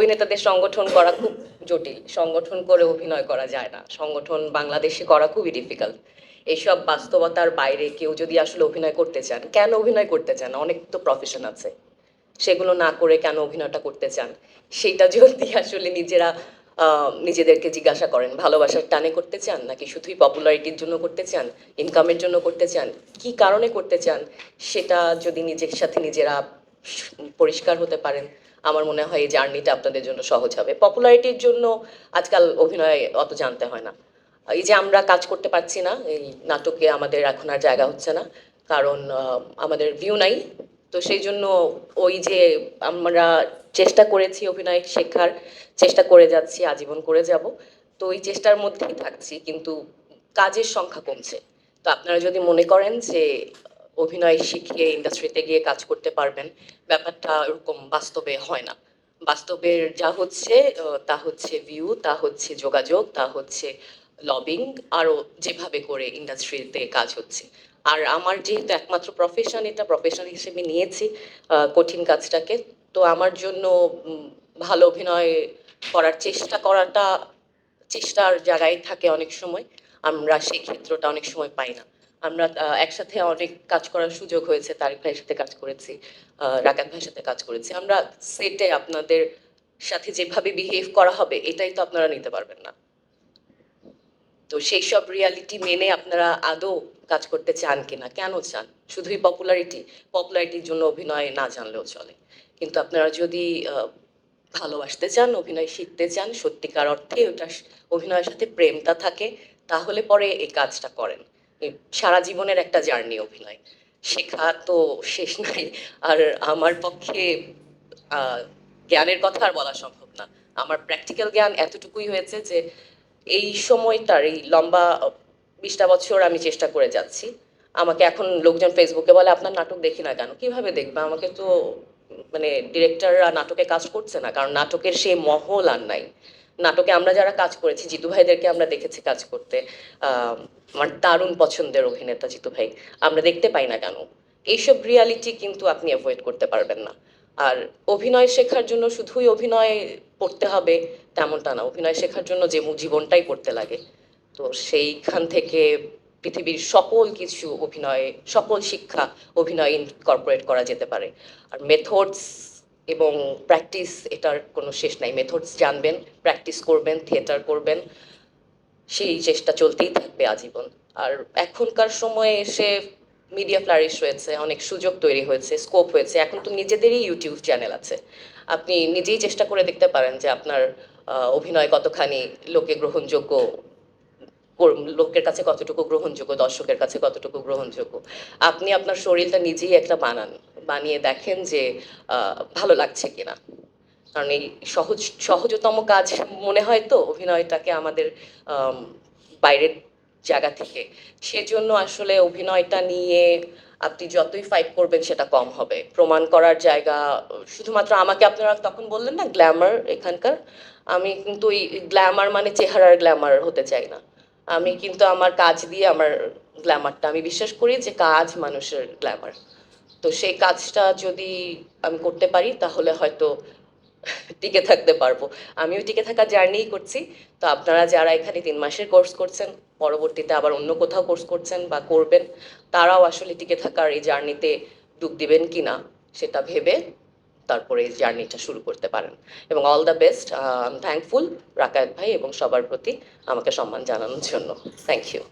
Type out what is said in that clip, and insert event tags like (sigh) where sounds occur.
অভিনেতাদের সংগঠন করা খুব জটিল। সংগঠন করে অভিনয় করা যায় না। সংগঠন বাংলাদেশে করা খুবই ডিফিকাল্ট এইসব বাস্তবতার বাইরে কেউ যদি আসলে অভিনয় করতে চান, কেন অভিনয় করতে চান? অনেক তো প্রফেশন আছে। সেগুলো না করে কেন অভিনয়টা করতে চান? সেটা যদি (laughs) আসলে নিজেরা নিজেদেরকে জিজ্ঞাসা করেন, ভালোবাসার টানে করতে চান, নাকি শুধুই পপুলারিটির জন্য করতে চান ইনকামের জন্য করতে চান, কি কারণে করতে চান? সেটা যদি নিজের সাথে নিজেরা পরিষ্কার হতে পারেন আমার মনে হয় এই জার্নিটা আপনাদের জন্য সহজ হবে। পপুলারিটির জন্য আজকাল অভিনয় অত জানতে হয় না। এই যে আমরা কাজ করতে পারছি না, এই নাটকে আমাদের এখন আর জায়গা হচ্ছে না, কারণ আমাদের ভিউ নাই। তো সেই জন্য ওই যে আমরা চেষ্টা করেছি অভিনয় শেখার, চেষ্টা করে যাচ্ছি, আজীবন করে যাব। তো ওই চেষ্টার মধ্যেই থাকছি, কিন্তু কাজের সংখ্যা কমছে। তো আপনারা যদি মনে করেন যে অভিনয় শিখিয়ে ইন্ডাস্ট্রিতে গিয়ে কাজ করতে পারবেন, ব্যাপারটা ওরকম বাস্তবে হয় না। বাস্তবের যা হচ্ছে তা হচ্ছে ভিউ তা হচ্ছে যোগাযোগ, তা হচ্ছে লবিং আরও যেভাবে করে ইন্ডাস্ট্রিতে কাজ হচ্ছে। আর আমার যেহেতু একমাত্র প্রফেশন এটা প্রফেশন হিসেবে নিয়েছি কঠিন কাজটাকে, তো আমার জন্য ভালো অভিনয় করার চেষ্টা করাটা, চেষ্টার জায়গায় থাকে অনেক সময়, আমরা সেই ক্ষেত্রটা অনেক সময় পাই না। আমরা একসাথে অনেক কাজ করার সুযোগ হয়েছে, তারেক ভাইয়ের সাথে কাজ করেছি রাকাত ভাইয়ের সাথে কাজ করেছি। আমরা সেটে আপনাদের সাথে যেভাবে বিহেভ করা হবে, এটাই তো আপনারা নিতে পারবেন না। তো সেই সব রিয়ালিটি মেনে আপনারা আদৌ কাজ করতে চান কিনা, কেন চান? শুধুই পপুলারিটি পপুলারিটির জন্য অভিনয় না জানলেও চলে। কিন্তু আপনারা যদি ভালোবাসতে চান, অভিনয় শিখতে চান, সত্যিকার অর্থে ওটা অভিনয়ের সাথে প্রেমটা থাকে, তাহলে পরে এই কাজটা করেন। সারা জীবনের একটা জার্নি অভিনয়। শেখা তো শেষ নাই। আর আমার পক্ষে জ্ঞানের কথা আর বলা সম্ভব না। আমার প্র্যাকটিক্যাল জ্ঞান এতটুকুই হয়েছে যে, এই সময়টার, এই লম্বা বিশটা বছর আমি চেষ্টা করে যাচ্ছি। আমাকে এখন লোকজন ফেসবুকে বলে, আপনার নাটক দেখি না কেন? কীভাবে দেখবে? আমাকে তো মানে ডিরেক্টররা নাটকে কাজ করছে না। কারণ নাটকের সেই মহল আর নাই। নাটকে আমরা যারা কাজ করেছি, জিতু ভাইদেরকে আমরা দেখেছি কাজ করতে। আমার দারুণ পছন্দের অভিনেতা জিতু ভাই। আমরা দেখতে পাই না কেন? এইসব রিয়ালিটি কিন্তু আপনি অ্যাভয়েড করতে পারবেন না। আর অভিনয় শেখার জন্য শুধুই অভিনয় পড়তে হবে তেমনটা না। অভিনয় শেখার জন্য যে জীবনটাই পড়তে লাগে। তো সেইখান থেকে পৃথিবীর সকল কিছু অভিনয়ে, সকল শিক্ষা অভিনয় ইনকর্পোরেট করা যেতে পারে। আর মেথডস এবং প্র্যাকটিস এটার কোনো শেষ নাই। মেথডস জানবেন প্র্যাকটিস করবেন থিয়েটার করবেন, সেই চেষ্টা চলতেই থাকবে আজীবন। আর এখনকার সময়ে এসে মিডিয়া ফ্লারিশ হয়েছে, অনেক সুযোগ তৈরি হয়েছে স্কোপ হয়েছে। এখন তো নিজেদেরই ইউটিউব চ্যানেল আছে। আপনি নিজেই চেষ্টা করে দেখতে পারেন যে আপনার অভিনয় কতখানি লোকে গ্রহণযোগ্য, কর- লোকের কাছে কতটুকু গ্রহণযোগ্য, দর্শকের কাছে কতটুকু গ্রহণযোগ্য। আপনি আপনার শরীরটা নিজেই একটা বানান। বানিয়ে দেখেন যে ভালো লাগছে কিনা। কারণ এই সহজ, সহজতম কাজ মনে হয় তো অভিনয়টাকে আমাদের বাইরের জায়গা থেকে। সেজন্য আসলে অভিনয়টা নিয়ে আপনি যতই ফাইট করবেন সেটা কম হবে। প্রমাণ করার জায়গা, শুধুমাত্র আমাকে আপনারা তখন বললেন না গ্ল্যামার এখানকার, আমি কিন্তু ওই গ্ল্যামার মানে চেহারার গ্ল্যামার হতে চাই না। আমি কিন্তু আমার কাজ দিয়ে আমার গ্ল্যামারটা আমি বিশ্বাস করি যে কাজ মানুষের গ্ল্যামার তো সেই কাজটা যদি আমি করতে পারি, তাহলে হয়তো টিকে থাকতে পারব। আমিও টিকে থাকার জার্নিই করছি। তো আপনারা যারা এখানে তিন মাসের কোর্স করছেন, পরবর্তীতে আবার অন্য কোথাও কোর্স করছেন বা করবেন, তারাও আসলে টিকে থাকার এই জার্নিতে ডুব দিবেন কি না, সেটা ভেবে তারপরে এই জার্নিটা শুরু করতে পারেন। এবং all the best I am thankful Rakayet ভাই এবং সবার প্রতি আমাকে সম্মান জানানোর জন্য। Thank you